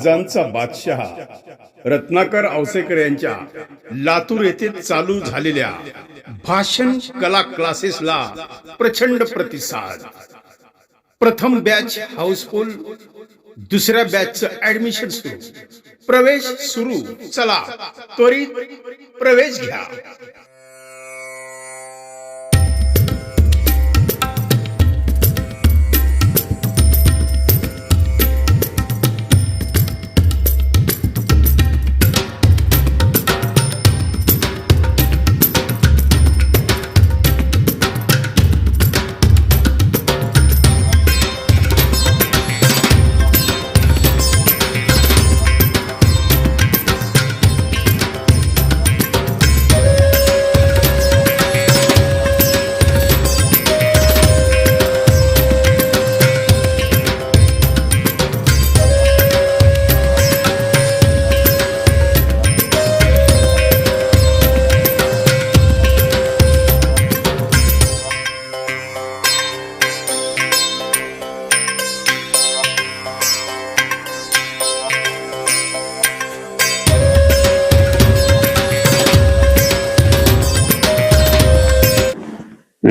आवाजांचा बादशहा रत्नाकर औसेकर यांच्या लातूर येथे चालू झालेल्या भाषण कला क्लासेसला प्रचंड प्रतिसाद. प्रथम बॅच हाऊसफुल दुसऱ्या बॅचचं ऍडमिशन सुरू. प्रवेश सुरू. चला त्वरित प्रवेश घ्या.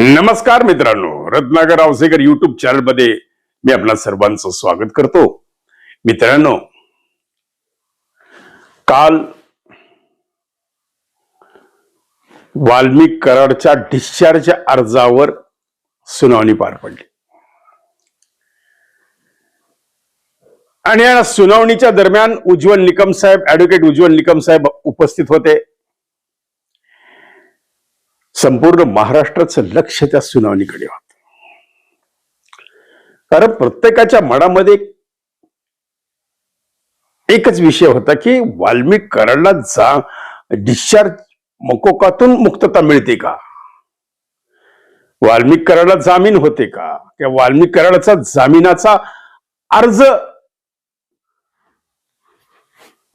नमस्कार मित्रांनो रत्नाकर आवसेकर युट्यूब चॅनलमध्ये मी आपल्या सर्वांचं स्वागत करतो. मित्रांनो काल वाल्मिक कराडच्या डिस्चार्ज अर्जावर सुनावणी पार पडली. आणि या सुनावणीच्या दरम्यान उज्ज्वल निकम साहेब ऍडव्होकेट उज्ज्वल निकम साहेब उपस्थित होते. संपूर्ण महाराष्ट्राचं लक्ष त्या सुनावणीकडे होत. कारण प्रत्येकाच्या मनामध्ये एकच विषय होता की वाल्मिकी कराडला जा डिस्चार्ज मकोकातून मुक्तता मिळते का? वाल्मिकी कराडला जामीन होते का? किंवा वाल्मिकी कराडाचा जामिनाचा अर्ज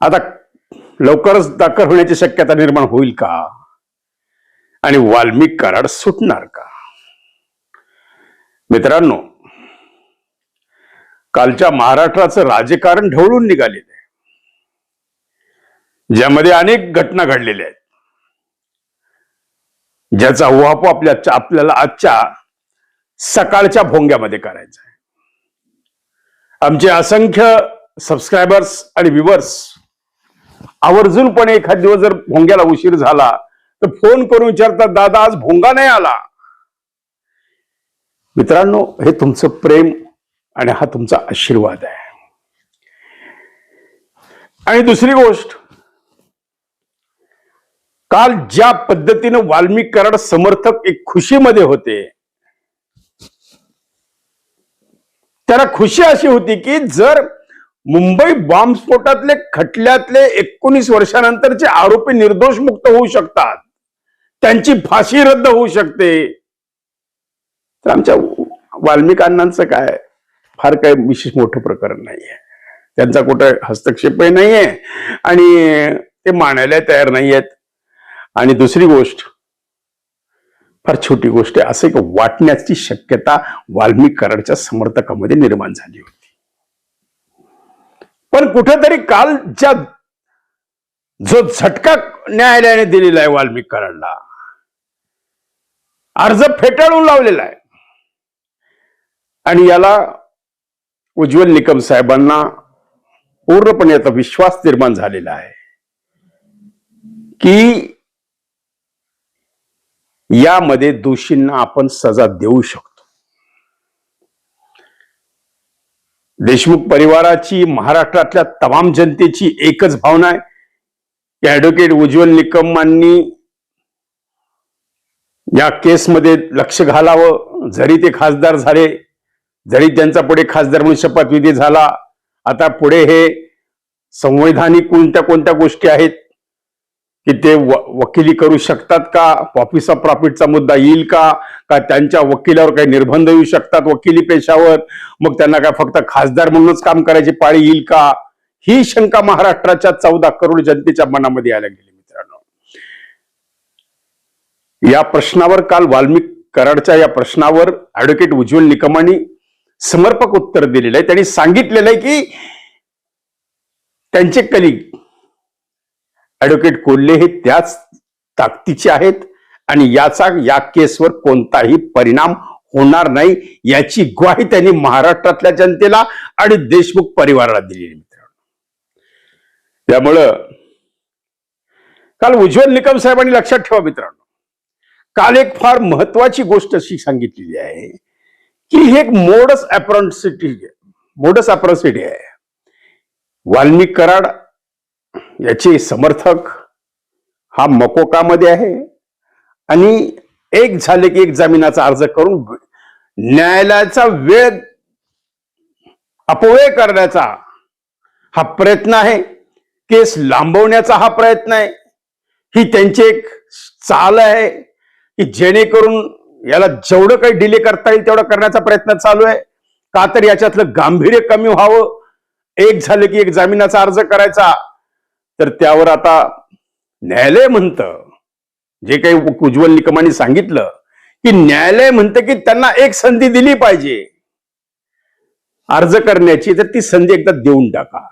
आता लवकरच दाखल होण्याची शक्यता निर्माण होईल का? आणि वाल्मिक कराड सुटणार का? मित्रांनो कालच्या महाराष्ट्राचं राजकारण ढवळून निघालेलं आहे. ज्यामध्ये अनेक घटना घडलेल्या आहेत. ज्याचा उहापो आपल्या आपल्याला आजच्या सकाळच्या भोंग्यामध्ये करायचा आहे. आमचे असंख्य सबस्क्रायबर्स आणि व्ह्युअर्स आवर्जूनपणे एखाद दिवस जर भोंग्याला उशीर झाला तर फोन करून विचारतात दादा आज भोंगा नाही आला. मित्रांनो हे तुमचं प्रेम आणि हा तुमचा आशीर्वाद आहे. आणि दुसरी गोष्ट काल ज्या पद्धतीनं वाल्मिक कराड समर्थक एक खुशीमध्ये होते त्याला खुशी अशी होती की जर मुंबई बॉम्बस्फोटातले खटल्यातले एकोणीस वर्षानंतरचे आरोपी निर्दोष मुक्त होऊ शकतात त्यांची फाशी रद्द होऊ शकते. तर आमच्या वाल्मिक काय? फार काही विशेष मोठं प्रकरण नाहीये. त्यांचा कुठं हस्तक्षेपही नाहीये आणि ते मानायला तयार नाहीयेत. आणि दुसरी गोष्ट फार छोटी गोष्ट आहे असं एक वाटण्याची शक्यता वाल्मिक कराडच्या समर्थकामध्ये निर्माण झाली होती. पण कुठेतरी काल ज्या जो झटका न्यायालयाने दिलेला आहे वाल्मिक कराडला अर्ज फेटाळून लावलेला आहे. आणि याला उज्ज्वल निकम साहेबांना पूर्णपणे आता विश्वास निर्माण झालेला आहे. की यामध्ये दोषींना आपण सजा देऊ शकतो. देशमुख परिवाराची महाराष्ट्रातल्या तमाम जनतेची एकच भावना आहे. की ऍडव्होकेट उज्ज्वल निकमांनी या केसमध्ये लक्ष घालावं. जरी ते खासदार झाले जरी त्यांचा पुढे खासदार म्हणून शपथविधी झाला आता पुढे हे संवैधानिक कोणत्या कोणत्या गोष्टी आहेत की ते वकिली करू शकतात का? ऑफिस ऑफ प्रॉफिटचा मुद्दा येईल का? का त्यांच्या वकिलावर काही निर्बंध येऊ शकतात वकिली पेशावर? मग त्यांना काय फक्त खासदार म्हणूनच काम करायची पाळी येईल का? ही शंका महाराष्ट्राच्या चौदा करोड जनतेच्या मनामध्ये यायला गेली. या प्रश्नावर काल वाल्मिक कराडच्या या प्रश्नावर ऍडव्होकेट उज्ज्वल निकमांनी समर्पक उत्तर दिलेलं आहे. त्यांनी सांगितलेलं आहे की त्यांचे कलिग ऍडव्होकेट कोल्हे हे त्याच ताकदीचे आहेत आणि याचा या केसवर कोणताही परिणाम होणार नाही याची ग्वाही त्यांनी महाराष्ट्रातल्या जनतेला आणि देशमुख परिवाराला दिलेली मित्रांनो. त्यामुळं काल उज्ज्वल निकम साहेबांनी लक्षात ठेवा मित्रांनो. काल एक फार महत्वाची गोष्ट अशी सांगितलेली आहे की हे एक मोडस अप्रॉन्सिटी मोडस अप्रॉन्सिटी आहे. वाल्मिक कराड याचे समर्थक हा मकोकामध्ये आहे आणि एक झाले की एक जामिनाचा अर्ज करून न्यायालयाचा वेळ अपव्यय करण्याचा हा प्रयत्न आहे. केस लांबवण्याचा हा प्रयत्न आहे. ही त्यांची एक चाल आहे. की जेणेकरून याला जेवढं काही डिले करता येईल तेवढं करण्याचा प्रयत्न चालू आहे. का तर याच्यातलं गांभीर्य कमी व्हावं. एक झालं की एक जामिनाचा अर्ज करायचा. तर त्यावर आता न्यायालय म्हणतं जे काही उज्ज्वल निकमांनी सांगितलं की न्यायालय म्हणतं की त्यांना एक संधी दिली पाहिजे. अर्ज करण्याची तर ती संधी एकदा देऊन टाका.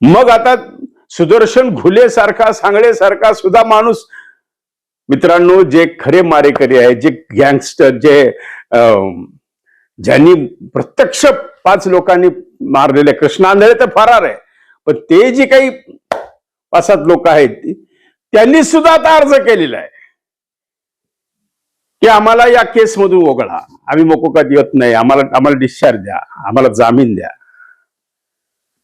मग आता सुदर्शन घुले सारखा सांगळे सारखा सुद्धा माणूस मित्रांनो जे खरे मारेकरी आहे जे गँगस्टर जे अं, ज्यांनी प्रत्यक्ष पाच लोकांनी मारलेले कृष्णांधळे तर फरार आहे पण ते जे काही पाच सात लोक आहेत त्यांनी सुद्धा आता अर्ज केलेला आहे की आम्हाला या केसमधून वगळा. आम्ही मोकोकात येत नाही आम्हाला आम्हाला डिस्चार्ज द्या आम्हाला जामीन द्या.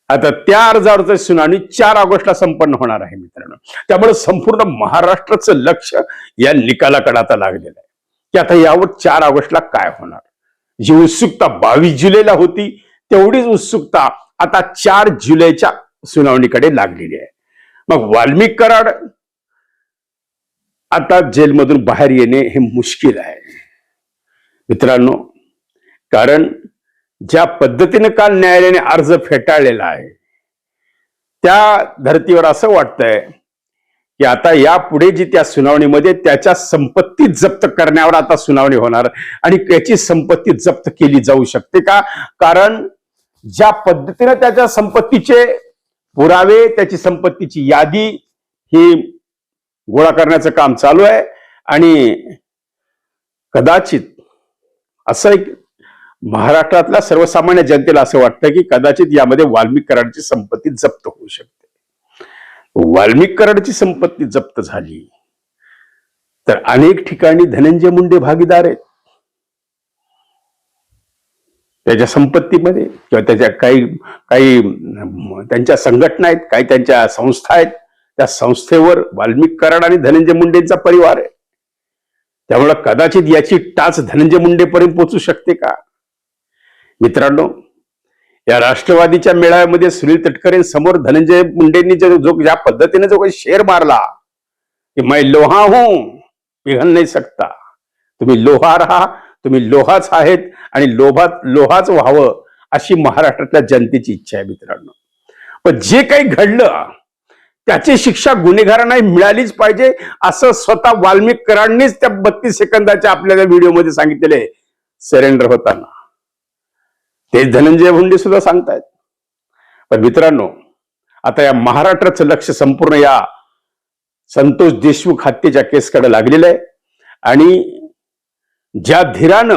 आता त्या अर्जावरचं सुनावणी चार ऑगस्टला संपन्न होणार आहे मित्रांनो. त्यामुळे संपूर्ण महाराष्ट्राचं लक्ष या निकालाकडे आता लागलेलं आहे. की आता यावर चार ऑगस्टला काय होणार? जी उत्सुकता बावीस जुलैला होती तेवढीच उत्सुकता आता चार जुलैच्या सुनावणीकडे लागलेली आहे. मग वाल्मिक कराड आता जेलमधून बाहेर येणे हे मुश्किल आहे. मित्रांनो कारण ज्या पद्धतीने काल न्यायालयाने अर्ज फेटाळलेला आहे त्या धर्तीवर असं वाटतंय की आता यापुढे जी त्या सुनावणीमध्ये त्याच्या संपत्ती जप्त करण्यावर आता सुनावणी होणार आणि त्याची संपत्ती जप्त केली जाऊ शकते का? कारण ज्या पद्धतीने त्याच्या संपत्तीचे पुरावे त्याची संपत्तीची यादी ही गोळा करण्याचं काम चालू आहे आणि कदाचित असं एक महाराष्ट्रातल्या सर्वसामान्य जनतेला असं वाटतं की कदाचित यामध्ये वाल्मिक कराडची संपत्ती जप्त होऊ शकते. वाल्मिक कराडची संपत्ती जप्त झाली तर अनेक ठिकाणी धनंजय मुंडे भागीदार आहेत. त्याच्या संपत्तीमध्ये किंवा त्याच्या काही काही त्यांच्या संघटना आहेत काही त्यांच्या संस्था आहेत त्या संस्थेवर वाल्मिक कराड आणि धनंजय मुंडेंचा परिवार आहे. त्यामुळे कदाचित याची टाच धनंजय मुंडेपर्यंत पोहोचू शकते का? मित्रांनो या राष्ट्रवादीच्या मेळाव्यामध्ये सुनील तटकरे समोर धनंजय मुंडेंनी जो जो ज्या पद्धतीने जो काही शेर मारला की मैं लोहा हूं पिघल नाही सकता. तुम्ही लोहा राहा तुम्ही लोहाच आहेत आणि लोभात लोहाच व्हावं अशी महाराष्ट्रातल्या जनतेची इच्छा आहे मित्रांनो. पण जे काही घडलं त्याची शिक्षा गुन्हेगारांना मिळालीच पाहिजे असं स्वतः वाल्मिकरांनीच त्या बत्तीस सेकंदाच्या आपल्याला व्हिडिओमध्ये सांगितलेले सरेंडर होताना. ते धनंजय मुंडे सुद्धा सांगतायत. पण मित्रांनो आता या महाराष्ट्राचं लक्ष संपूर्ण या संतोष देशमुख हत्येच्या केसकडे लागलेलं आहे. आणि ज्या धीरानं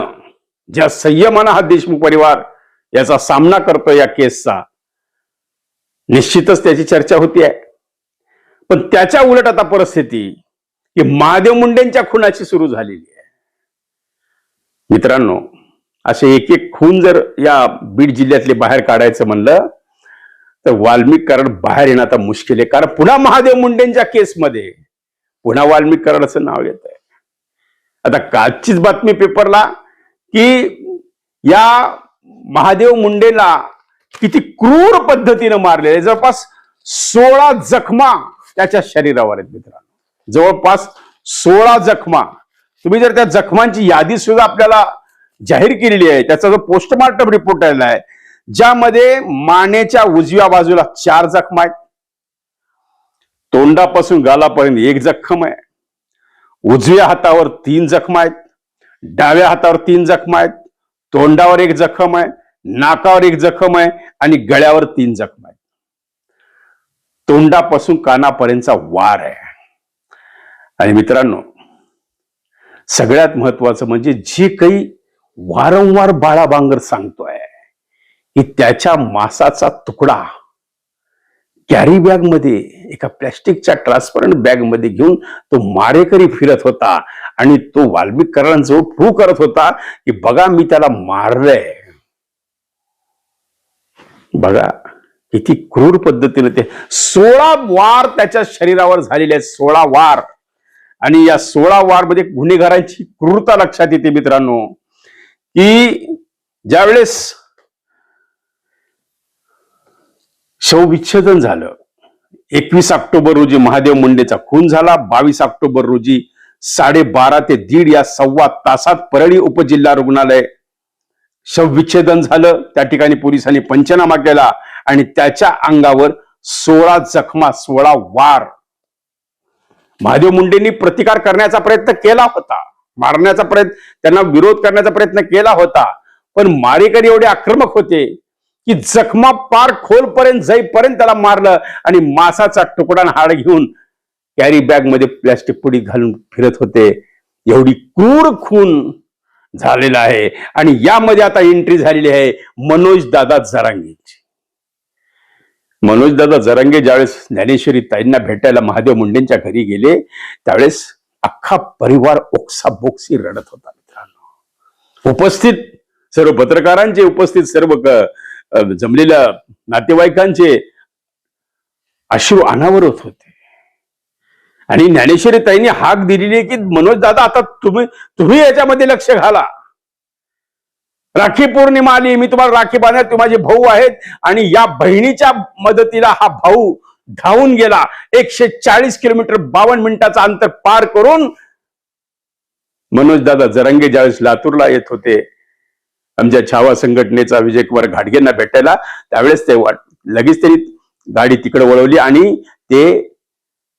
ज्या संयमानं हा देशमुख परिवार याचा सामना करतो या केसचा निश्चितच त्याची चर्चा होती आहे. पण त्याच्या उलट आता परिस्थिती की महादेव मुंडेंच्या खुनाची सुरू झालेली आहे. मित्रांनो असे एक एक खून जर या बीड जिल्ह्यातले बाहेर काढायचं म्हणलं तर वाल्मिक कराड बाहेर येणं आता मुश्किल आहे. कारण पुन्हा महादेव मुंडेंच्या केसमध्ये पुन्हा वाल्मिक कराडाचं नाव येत आहे. आता कालचीच बातमी पेपरला की या महादेव मुंडेला किती क्रूर पद्धतीनं मारलेले आहे. जवळपास सोळा जखमा त्याच्या शरीरावर आहेत मित्रांनो. जवळपास सोळा जखमा. तुम्ही जर त्या जखमांची यादी सुद्धा आपल्याला जाहीर केलेली आहे. त्याचा जो पोस्टमार्टम रिपोर्ट आलेला आहे ज्यामध्ये मानेच्या उजव्या बाजूला चार जखमा आहेत. तोंडापासून गालापर्यंत एक जखम आहे. उजव्या हातावर तीन जखमा आहेत. डाव्या हातावर तीन जखमा आहेत. तोंडावर एक जखम आहे. नाकावर एक जखम आहे. आणि गळ्यावर तीन जखम आहेत. तोंडापासून कानापर्यंतचा वार आहे. आणि मित्रांनो सगळ्यात महत्वाचं म्हणजे जी काही वारंवार बाळा बांगर सांगतोय की त्याच्या मासाचा तुकडा कॅरी बॅगमध्ये एका प्लॅस्टिकच्या ट्रान्सपरंट बॅगमध्ये घेऊन तो मारेकरी फिरत होता आणि तो वाल्मिक करारांजवळ प्रूव्ह करत होता की बघा मी त्याला मारलंय. बघा किती क्रूर पद्धतीने ते सोळा वार त्याच्या शरीरावर झालेले आहेत सोळा वार. आणि या सोळा वारमध्ये गुन्हेगारांची क्रूरता लक्षात येते मित्रांनो. की ज्यावेळेस शवविच्छेदन झालं एकवीस ऑक्टोबर रोजी महादेव मुंडेचा खून झाला बावीस ऑक्टोबर रोजी साडेबारा ते दीड या सव्वा तासात परळी उपजिल्हा रुग्णालय शवविच्छेदन झालं. त्या ठिकाणी पोलिसांनी पंचनामा केला आणि त्याच्या अंगावर सोळा जखमा सोळा वार. महादेव मुंडेंनी प्रतिकार करण्याचा प्रयत्न केला होता. मारण्याचा प्रयत्न त्यांना विरोध करण्याचा प्रयत्न केला होता. पण मारेकरी एवढे आक्रमक होते की जखमा पार खोलपर्यंत जाईपर्यंत त्याला मारलं आणि मासाचा तुकडा आणि हाड घेऊन कॅरी बॅगमध्ये प्लॅस्टिक पुडी घालून फिरत होते. एवढी क्रूर खून झालेला आहे. आणि यामध्ये आता एंट्री झालेली आहे मनोज दादा जरांगेची. मनोज दादा जरांगे ज्यावेळेस ज्ञानेश्वरी ताईंना भेटायला महादेव मुंडेंच्या घरी गेले त्यावेळेस अख्खा परिवार ओक्सा बोक्सी रडत होता मित्रांनो. उपस्थित सर्व पत्रकारांचे उपस्थित सर्व जमलेल्या नातेवाईकांचे अश्रू अनावरत होते. आणि ज्ञानेश्वरी ताईंनी हाक दिलेली की मनोज दादा आता तुम्ही तुम्ही याच्यामध्ये लक्ष घाला. राखी पौर्णिमा आली मी तुम्हाला राखी बांधणार तुम्ही माझे भाऊ आहेत आणि या बहिणीच्या मदतीला हा भाऊ धावून गेला. एकशे चाळीस किलोमीटर बावन्न मिनिटाचा अंतर पार करून मनोजदादा जरंगे ज्यावेळेस लातूरला येत होते आमच्या छावा संघटनेचा विजय कुमार घाटगेंना भेटायला त्यावेळेस ते वाट लगेच त्यांनी गाडी तिकडे वळवली आणि ते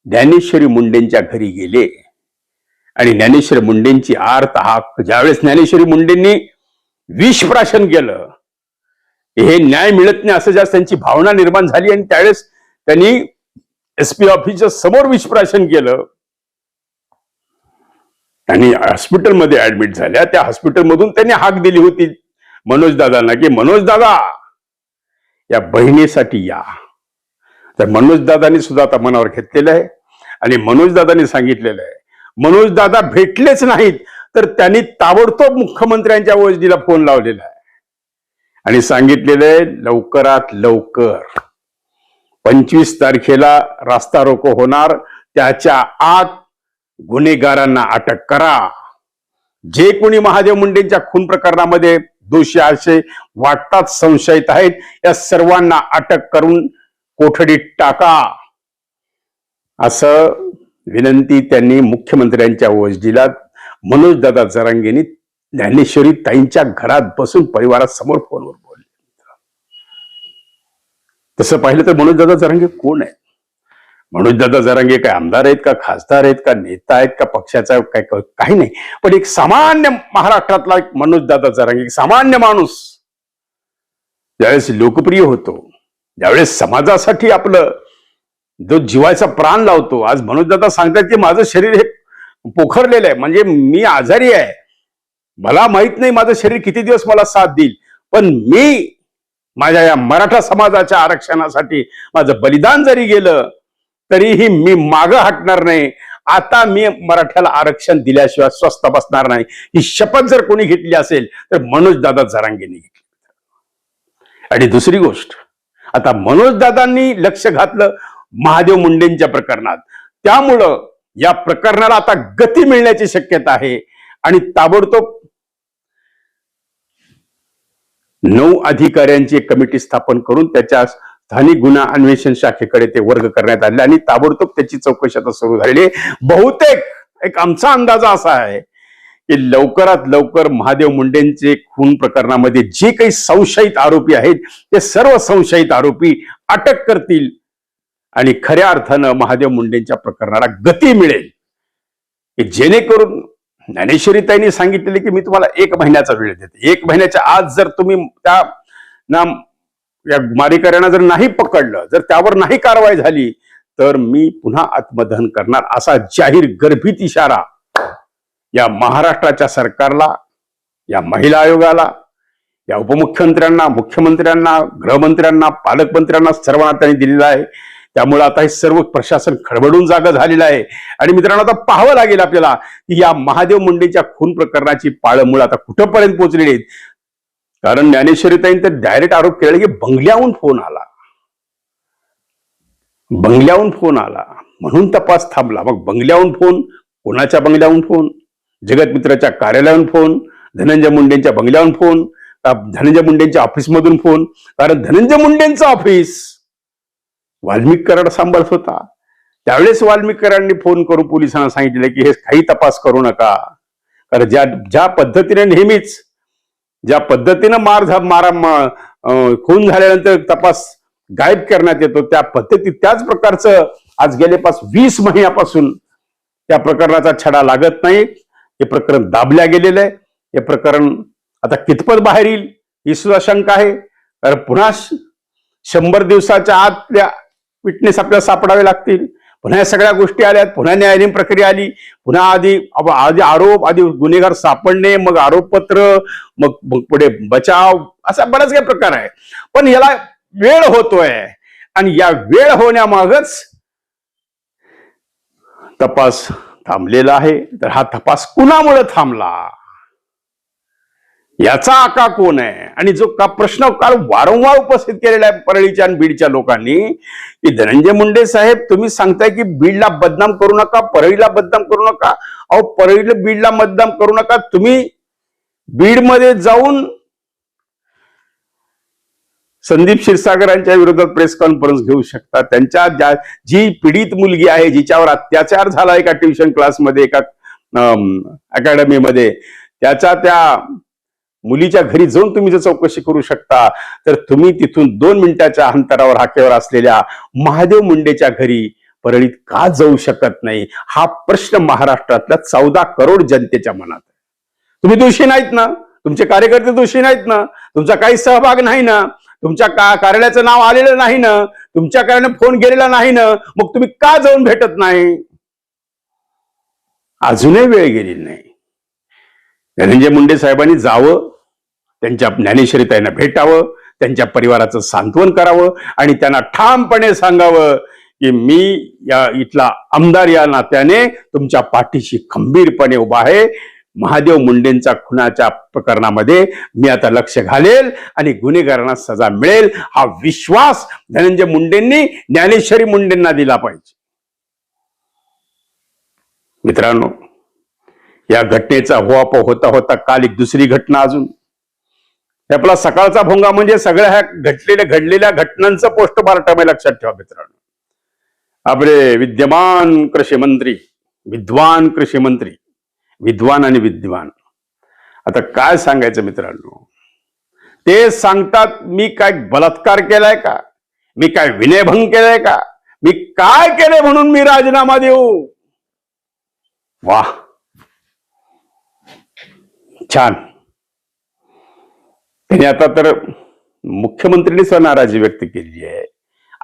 ज्ञानेश्वरी मुंडेंच्या घरी गेले. आणि ज्ञानेश्वरी मुंडेंची आर्त हा ज्यावेळेस ज्ञानेश्वरी मुंडेंनी विष प्राशन केलं हे न्याय मिळत नाही असं ज्या त्यांची भावना निर्माण झाली आणि त्यावेळेस त्यांनी एस पी ऑफिसच्या समोर विष केलं. आणि हॉस्पिटलमध्ये ऍडमिट झाल्या. त्या हॉस्पिटलमधून त्यांनी हाक दिली होती मनोज दादांना की मनोज दादा या बहिणीसाठी या. तर मनोज दादांनी सुद्धा आता मनावर घेतलेलं आहे. आणि मनोज दादांनी सांगितलेलं आहे मनोज दादा भेटलेच नाहीत. तर त्यांनी ताबडतोब मुख्यमंत्र्यांच्या वजनीला फोन लावलेला आहे. आणि सांगितलेलं आहे लवकरात लवकर पंचवीस तारखेला रास्ता रोको होणार. त्याच्या आत गुन्हेगारांना अटक करा. जे कोणी महादेव मुंडेंच्या खून प्रकरणामध्ये दोषी असे वाटतात संशयित आहेत या सर्वांना अटक करून कोठडीत टाका. असं विनंती त्यांनी मुख्यमंत्र्यांच्या वजडीला मनोजदादा दादा ज्ञानेश्वरी ताईंच्या घरात बसून परिवारासमोर फोनवर बोलले तसं पाहिलं तर मनोजदादा जरांगे कोण आहे मनोजदादा जरांगे काय आमदार आहेत का खासदार आहेत का नेता आहेत का पक्षाचा काय काही नाही. पण एक सामान्य महाराष्ट्रातला एक मनोजदादा जरांगे एक सामान्य माणूस ज्यावेळेस लोकप्रिय होतो ज्यावेळेस समाजासाठी आपलं जो जीवाचा प्राण लावतो आज मनोजदादा सांगतात की माझं शरीर हे पोखरलेलं आहे म्हणजे मी आजारी आहे. मला माहीत नाही माझं शरीर किती दिवस मला साथ देईल पण मी माझ्या या मराठा समाजाच्या आरक्षणासाठी माझं बलिदान जरी गेलं तरीही मी मागं हटणार नाही. आता मी मराठ्याला आरक्षण दिल्याशिवाय स्वस्त बसणार नाही. ही शपथ जर कोणी घेतली असेल तर मनोज दादा जरांगेने घेतली. आणि दुसरी गोष्ट आता मनोज दादांनी लक्ष घातलं महादेव मुंडेंच्या प्रकरणात. त्यामुळं या प्रकरणाला आता गती मिळण्याची शक्यता आहे. आणि ताबडतोब नऊ अधिकाऱ्यांची एक कमिटी स्थापन करून त्याच्या स्थानिक गुन्हा अन्वेषण शाखेकडे ते वर्ग करण्यात आले आणि ताबडतोब त्याची चौकशी आता सुरू झालेली आहे. बहुतेक एक आमचा अंदाज असा आहे की लवकरात लवकर महादेव मुंडेंचे खून प्रकरणामध्ये जे काही संशयित आरोपी आहेत ते सर्व संशयित आरोपी अटक करतील आणि खऱ्या अर्थानं महादेव मुंडेंच्या प्रकरणाला गती मिळेल. की जेणेकरून ज्ञानेश्वरी त्यांनी सांगितलेले की मी तुम्हाला एक महिन्याचा वेळ देते. एक महिन्याच्या आज जर तुम्ही त्या ना या मारेकऱ्यांना जर नाही पकडलं जर त्यावर नाही कारवाई झाली तर मी पुन्हा आत्मदहन करणार. असा जाहीर गर्भित इशारा या महाराष्ट्राच्या सरकारला या महिला आयोगाला या उपमुख्यमंत्र्यांना मुख्यमंत्र्यांना गृहमंत्र्यांना पालकमंत्र्यांना सर्वांना त्यांनी दिलेला आहे. त्यामुळे आता हे सर्व प्रशासन खडबडून जागा झालेलं आहे. आणि मित्रांनो आता पाहावं लागेल आपल्याला की या महादेव मुंडेच्या खून प्रकरणाची पाळंमुळं आता कुठंपर्यंत पोहोचलेली आहेत? कारण ज्ञानेश्वरीताईन तर डायरेक्ट आरोप केला की बंगल्याहून फोन आला. बंगल्याहून फोन आला. म्हणून तपास थांबला. मग बंगल्याहून फोन कोणाच्या बंगल्याहून फोन? जगतमित्राच्या कार्यालयाहून फोन धनंजय मुंडेंच्या बंगल्याहून फोन धनंजय मुंडेंच्या ऑफिसमधून फोन? कारण धनंजय मुंडेंचं ऑफिस वाल्मिक कराड सांभाळत होता. त्यावेळेस वाल्मिकरांनी फोन करून पोलिसांना सांगितले की हे काही तपास करू नका. कारण ज्या ज्या पद्धतीने नेहमीच ज्या पद्धतीनं मार झा मारा मा- अं, खून झाल्यानंतर तपास गायब करण्यात येतो त्या पद्धती त्याच प्रकारचं आज गेले पाच वीस महिन्यापासून त्या प्रकरणाचा छडा लागत नाही. हे प्रकरण दाबल्या गेलेलं आहे. हे प्रकरण आता कितपत बाहेर येईल ही सुद्धा शंका आहे. कारण पुन्हा शंभर दिवसाच्या आतल्या विटनेस आपल्याला सापडावे लागतील. पुन्हा या सगळ्या गोष्टी आल्यात पुन्हा न्यायालयीन प्रक्रिया आली पुन्हा आधी आधी आरोप आधी गुन्हेगार सापडणे मग आरोपपत्र मग मग पुढे बचाव असा बराच काही प्रकार आहे. पण याला वेळ होतोय आणि या वेळ होण्यामागच तपास थांबलेला आहे. तर हा तपास कुणामुळे थांबला? याचा आका कोण आहे? आणि जो का प्रश्न काल वारंवार उपस्थित केलेला आहे परळीच्या आणि बीडच्या लोकांनी की धनंजय मुंडे साहेब तुम्ही सांगताय की बीडला बदनाम करू नका परळीला बदनाम करू नका? अहो परळीला बीडला बदनाम करू नका. तुम्ही बीडमध्ये जाऊन संदीप क्षीरसागरांच्या विरोधात प्रेस कॉन्फरन्स घेऊ शकता. त्यांच्या ज्या जी पीडित मुलगी आहे जिच्यावर अत्याचार झाला एका ट्युशन क्लासमध्ये एका अकॅडमीमध्ये त्याचा त्या मुलीच्या घरी जाऊन तुम्ही जर चौकशी करू शकता तर तुम्ही तिथून दोन मिनिटाच्या अंतरावर हाकेवर असलेल्या महादेव मुंडेच्या घरी परळीत का जाऊ शकत नाही? हा प्रश्न महाराष्ट्रातल्या चौदा करोड जनतेच्या मनात तुम्ही दोषी नाहीत ना? तुमचे कार्यकर्ते दोषी नाहीत ना? तुमचा काही सहभाग नाही ना? तुमच्या का कार्यालयाचं नाव आलेलं नाही ना? तुमच्या कार्याने फोन गेलेला नाही ना? मग तुम्ही का जाऊन भेटत नाही? अजूनही वेळ गेलेली नाही. धनंजय मुंडे साहेबांनी जावं त्यांच्या ज्ञानेश्वरीताईंना भेटावं त्यांच्या परिवाराचं सांत्वन करावं आणि त्यांना ठामपणे सांगावं की मी या इथला आमदार या नात्याने तुमच्या पाठीशी खंबीरपणे उभा आहे. महादेव मुंडेंचा खुनाच्या प्रकरणामध्ये मी आता लक्ष घालेल आणि गुन्हेगारांना सजा मिळेल. हा विश्वास धनंजय मुंडेंनी ज्ञानेश्वरी मुंडेंना दिला पाहिजे. मित्रांनो या घटनेचा होआपो होता होता काल एक दुसरी घटना अजून. आपला सकाळचा भोंगा म्हणजे सगळ्या ह्या घडलेल्या घडलेल्या घटनांचं पोस्टमार्टम आहे लक्षात ठेवा मित्रांनो. आपले विद्यमान कृषी मंत्री विद्वान कृषी मंत्री विद्वान आणि विद्वान. आता काय सांगायचं मित्रांनो? ते सांगतात मी काय बलात्कार केलाय का? मी काय विनयभंग केलाय का? मी काय केले म्हणून मी राजीनामा देऊ? वा छान. त्यांनी आता तर मुख्यमंत्र्यांनी सुद्धा नाराजी व्यक्त केली आहे.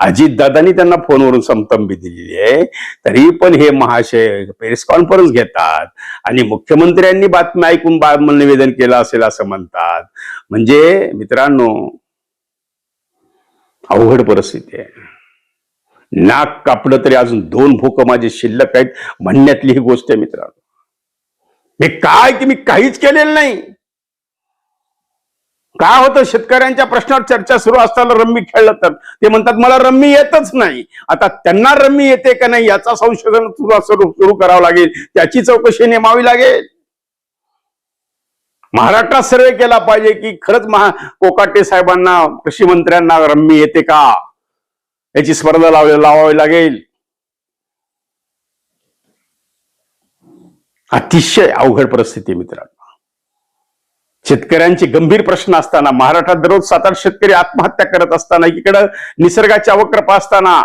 अजितदादांनी त्यांना फोनवरून समतंबी दिलेली आहे. तरी पण हे महाशय प्रेस कॉन्फरन्स घेतात आणि मुख्यमंत्र्यांनी बातमी ऐकून बा निवेदन केलं असेल असं म्हणतात. म्हणजे मित्रांनो अवघड परिस्थिती आहे. नाक कापलं तरी अजून दोन भूक माझे शिल्लक आहेत. म्हणण्यातली ही गोष्ट आहे मित्रांनो. मी काय की मी काहीच केलेलं नाही. काय होतं? शेतकऱ्यांच्या प्रश्नावर चर्चा सुरू असताना रम्मी खेळलं तर. ते म्हणतात मला रम्मी येतच नाही. आता त्यांना रम्मी येते का नाही याचा संशोधन सुरू सुरू करावं लागेल. त्याची चौकशी नेमावी लागेल. महाराष्ट्रात सर्वे केला पाहिजे की खरंच महा कोकाटे साहेबांना कृषी मंत्र्यांना रम्मी येते का? याची स्पर्धा लाव लावावी लागेल. अतिशय अवघड परिस्थिती मित्रांनो. शेतकऱ्यांचे गंभीर प्रश्न असताना महाराष्ट्रात दररोज सात आठ शेतकरी आत्महत्या करत असताना इकडं निसर्गाच्या अवक्रपा असताना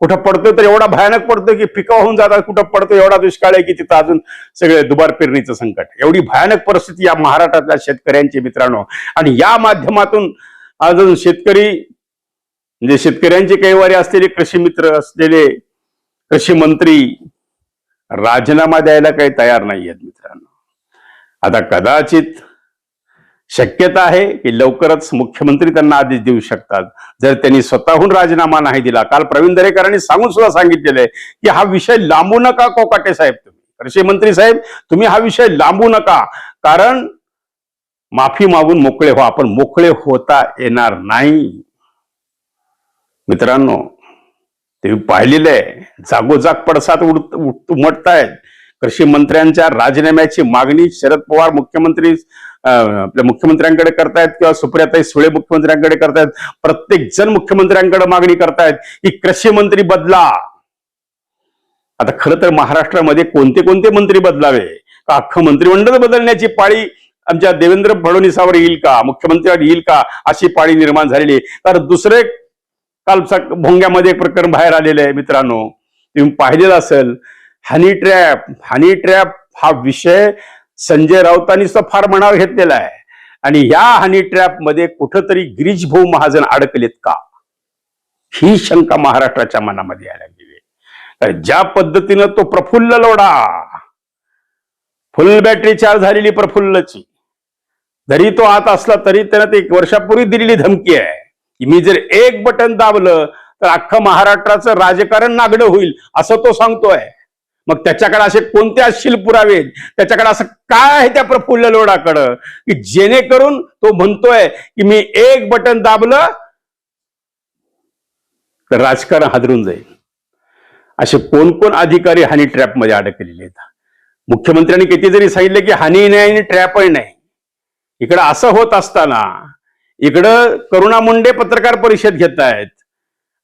कुठं पडतोय तर एवढा भयानक पडतोय की पिकं होऊन जातात कुठं पडतो एवढा दुष्काळ आहे की तिथं अजून सगळे दुबार पेरणीचं संकट. एवढी भयानक परिस्थिती या महाराष्ट्रातल्या शेतकऱ्यांची मित्रांनो. आणि या माध्यमातून अजून शेतकरी म्हणजे शेतकऱ्यांचे कैवारी असलेले कृषी मित्र असलेले कृषी मंत्री राजीनामा द्यायला काही तयार नाही आहेत मित्रांनो. आता कदाचित शक्यता आहे की लवकरच मुख्यमंत्री त्यांना आदेश देऊ शकतात. जर त्यांनी स्वतःहून राजीनामा नाही दिला काल प्रवीण दरेकरांनी सांगून सुद्धा सांगितलेलं आहे की हा विषय लांबू नका कोकाटे साहेब तुम्ही. कृषी मंत्री साहेब तुम्ही हा विषय लांबू नका. कारण माफी मागून मोकळे व्हा आपण मोकळे होता येणार नाही. मित्रांनो तुम्ही पाहिलेलं आहे जागोजाग पडसाद उडत उठ- उमटतायत. कृषी मंत्र्यांच्या राजीनाम्याची मागणी शरद पवार मुख्यमंत्री आपल्या मुख्यमंत्र्यांकडे करतायत किंवा सुप्रियाताई सुळे मुख्यमंत्र्यांकडे करतायत प्रत्येक जण मुख्यमंत्र्यांकडे मागणी करतायत की कृषी मंत्री बदला. आता खरं तर महाराष्ट्रामध्ये कोणते कोणते मंत्री बदलावे? का अख्खं मंत्रिमंडळ बदलण्याची पाळी आमच्या देवेंद्र फडणवीसावर येईल का? मुख्यमंत्र्यावर येईल का अशी पाळी निर्माण झालेली कारण तर दुसरे काल भोंग्यामध्ये एक प्रकरण बाहेर आलेलं आहे मित्रांनो. तुम्ही पाहिलेलं असेल हनी ट्रॅप हनी ट्रॅप हा विषय संजय राऊतांनी सुद्धा फार मनावर घेतलेला आहे. आणि या हनी ट्रॅपमध्ये कुठंतरी गिरीशभाऊ महाजन अडकलेत का? ही शंका महाराष्ट्राच्या मनामध्ये यायला गेली तर ज्या पद्धतीनं तो Praful Lodha full battery charge झालेली प्रफुल्लची जरी तो आत असला तरी त्यानं ते एक वर्षापूर्वी दिलेली धमकी आहे. की मी जर एक बटन दाबलं तर अख्खं महाराष्ट्राचं राजकारण नागडं होईल असं तो सांगतोय. मग त्याच्याकडे असे कोणते असशील पुरावे त्याच्याकडे असं काय आहे त्या प्रफुल्ल लोडाकडं? की जेणेकरून तो म्हणतोय की मी एक बटन दाबलं तर राजकारण हादरून जाईल. असे कोण कोण अधिकारी हानी ट्रॅपमध्ये अडकलेले आहेत. मुख्यमंत्र्यांनी किती जरी सांगितलं की हानी नाही आणि ट्रॅपही नाही. इकडं असं होत असताना इकडं करुणा मुंडे पत्रकार परिषद घेत आहेत.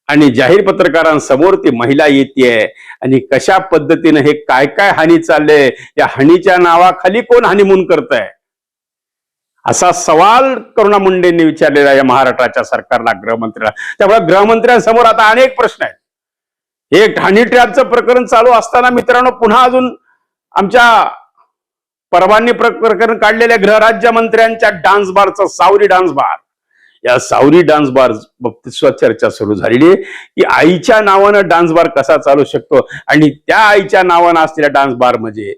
आणि जाहीर पत्रकारांसमोर ती महिला येते आणि कशा पद्धतीनं हे काय काय हानी चालले या हानीच्या नावाखाली कोण हानिमून करत आहे असा सवाल करुणा मुंडेंनी विचारलेला या महाराष्ट्राच्या सरकारला गृहमंत्र्याला. त्यामुळे गृहमंत्र्यांसमोर आता अनेक प्रश्न आहेत. एक ठाणी ट्रॅपचं प्रकरण चालू असताना मित्रांनो पुन्हा अजून आमच्या परवानगी प्र- प्रकरण काढलेल्या गृहराज्यमंत्र्यांच्या डान्स बारचा सावरी डान्स बार. या सावरी डान्स बार बाबतीत सुद्धा चर्चा सुरू झालेली आहे. की आईच्या नावानं डान्स बार कसा चालू शकतो? आणि त्या आईच्या नावानं असलेल्या डान्स बार म्हणजे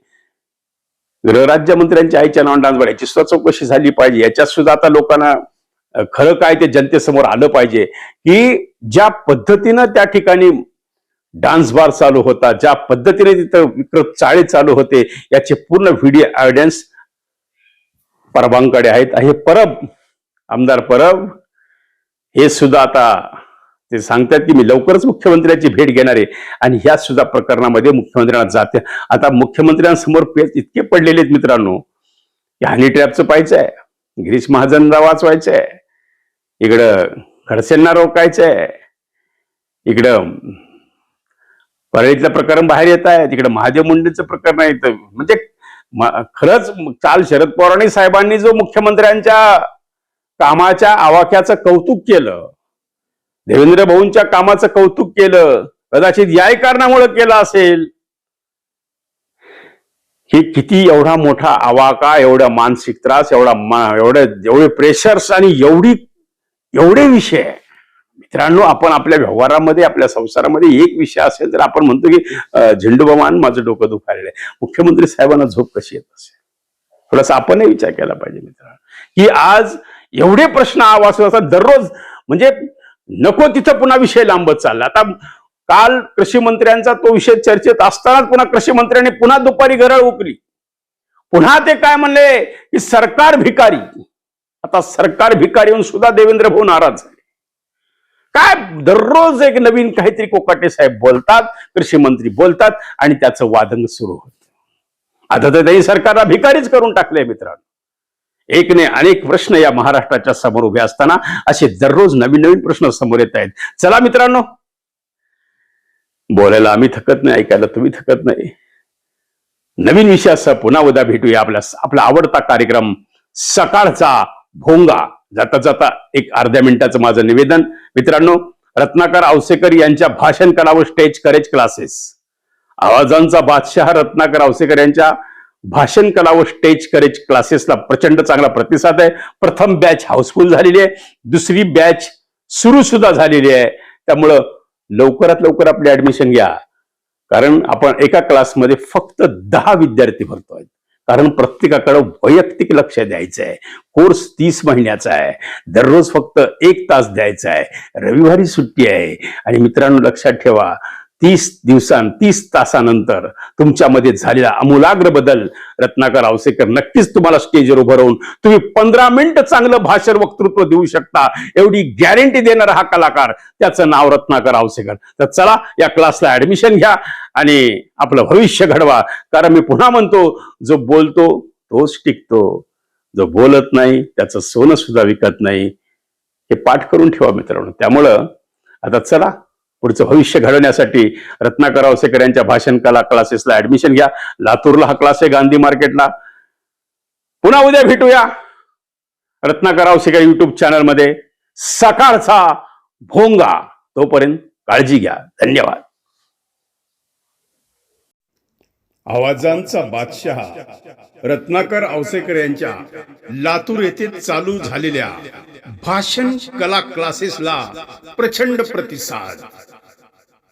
गृहराज्यमंत्र्यांच्या आईच्या नावानं डान्स बार याची सुद्धा चौकशी झाली पाहिजे. याच्यात सुद्धा आता लोकांना खरं काय ते जनतेसमोर आलं पाहिजे की ज्या पद्धतीनं त्या ठिकाणी डान्स बार चालू होता ज्या पद्धतीने तिथं विक्रम चाळे चालू होते याचे पूर्ण व्हिडिओ एव्हिडन्स परबांकडे आहेत. हे परब आमदार परब हे सुद्धा आता ते सांगतात की मी लवकरच मुख्यमंत्र्यांची भेट घेणार आहे. आणि ह्या सुद्धा प्रकरणामध्ये मुख्यमंत्र्यांना जाते आता मुख्यमंत्र्यांसमोर पेच इतके पडलेले आहेत मित्रांनो की हनी ट्रॅपचं पाहायचं आहे गिरीश महाजनला वाचवायचं आहे इकडं खडसेंना रोखायचं आहे इकडं परळीतलं प्रकरण बाहेर येत आहे तिकडं महादेव मुंडेचं प्रकरण आहे. म्हणजे खरंच काल शरद पवारांनी साहेबांनी जो मुख्यमंत्र्यांच्या कामाच्या आवाक्याचं कौतुक केलं. देवेंद्र भाऊंच्या कामाचं कौतुक केलं. कदाचित याही कारणामुळे केलं असेल. हे किती एवढा मोठा आवाका एवढा मानसिक त्रास एवढा एवढे एवढे प्रेशर्स आणि एवढी एवढे विषय मित्रांनो आपण आपल्या व्यवहारामध्ये आपल्या संसारामध्ये एक विषय असेल तर आपण म्हणतो की अं, माझं डोकं दुखायला आहे मुख्यमंत्री साहेबांना झोप कशी येत असेल? थोडासा आपणही विचार केला पाहिजे मित्रांनो. की आज एवढे प्रश्न आवासून असतात दररोज म्हणजे नको तिथं पुन्हा विषय लांबत चालला. आता काल कृषी मंत्र्यांचा तो विषय चर्चेत असतानाच पुन्हा कृषी मंत्र्यांनी पुन्हा दुपारी गरळ उकली. पुन्हा ते काय म्हणले की सरकार भिकारी. आता सरकार भिकारी येऊन सुद्धा देवेंद्र भाऊ नाराज झाले. काय दररोज एक नवीन काहीतरी कोकाटे साहेब बोलतात कृषी मंत्री बोलतात आणि त्याचं वादंग सुरू होत. आता तर त्यांनी सरकारला भिकारीच करून टाकलंय मित्रांनो. एकने अनेक प्रश्न या महाराष्ट्राच्या समोर उभे असताना असे दररोज नवीन नवीन प्रश्न समोर येत आहेत. चला मित्रांनो बोलायला आम्ही थकत नाही ऐकायला तुम्ही थकत नाही. नवीन विषयासह पुन्हा उद्या भेटूया आपल्या आपला आवडता कार्यक्रम सकाळचा भोंगा. जाता जाता एक अर्ध्या मिनिटाचं माझं निवेदन. मित्रांनो रत्नाकर आवसेकर यांच्या भाषण कला व स्टेज करेज क्लासेस आवाजांचा बादशाह रत्नाकर आवसेकर यांच्या भाषण कला व स्टेज करेज क्लासेसला प्रचंड चांगला प्रतिसाद आहे. प्रथम बॅच हाऊसफुल झालेली आहे. दुसरी बॅच सुरू सुद्धा झालेली आहे. त्यामुळं लवकरात लवकर आपली ऍडमिशन घ्या. कारण आपण एका क्लासमध्ये फक्त दहा विद्यार्थी भरतोय कारण प्रत्येकाकडे वैयक्तिक लक्ष द्यायचं आहे. कोर्स तीस महिन्याचा आहे. दररोज फक्त एक तास द्यायचा आहे. रविवारी सुट्टी आहे. आणि मित्रांनो लक्षात ठेवा तीस दिवसां तीस तासानंतर तुमच्यामध्ये झालेला अमूलाग्र बदल रत्नाकर आवसेकर नक्कीच तुम्हाला स्टेजवर उभं राहून तुम्ही पंधरा मिनिट चांगलं भाषण वक्तृत्व देऊ शकता. एवढी गॅरंटी देणारा हा कलाकार त्याचं नाव रत्नाकर आवसेकर. तर चला या क्लासला ऍडमिशन घ्या आणि आपलं भविष्य घडवा. कारण मी पुन्हा म्हणतो जो बोलतो तोच टिकतो. जो बोलत नाही त्याचं सोनं सुद्धा विकत नाही. हे पाठ करून ठेवा मित्रांनो. त्यामुळं आता चला पुढचं भविष्य घडवण्यासाठी रत्नाकर आवसेकर यांच्या भाषण कला क्लासेसला ऍडमिशन घ्या. लातूरला हा क्लास आहे गांधी मार्केटला पुन्हा उद्या भेटूया रत्नाकर आवसेकर युट्यूब चॅनलमध्ये सकाळचा भोंगा. तोपर्यंत काळजी घ्या. धन्यवाद. आवाजांचा बादशहा रत्नाकर आवसेकर यांच्या लातूर येथे चालू झालेल्या भाषण कला क्लासेसला प्रचंड प्रतिसाद.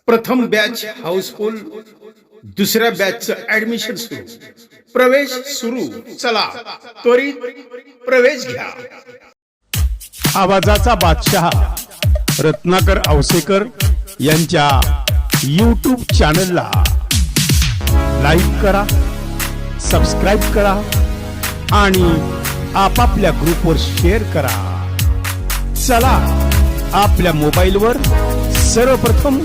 प्रथम बॅच हाऊसफुल दुसऱ्या बॅचचं ऍडमिशन सुरू. प्रवेश सुरू. चला त्वरित प्रवेश घ्या. आवाजाचा बादशहा रत्नाकर आवसेकर यांच्या यूट्यूब चॅनलला लाईक करा सबस्क्राईब करा आणि आपापल्या ग्रुपवर शेअर करा. चला आपल्या मोबाईलवर सर्वप्रथम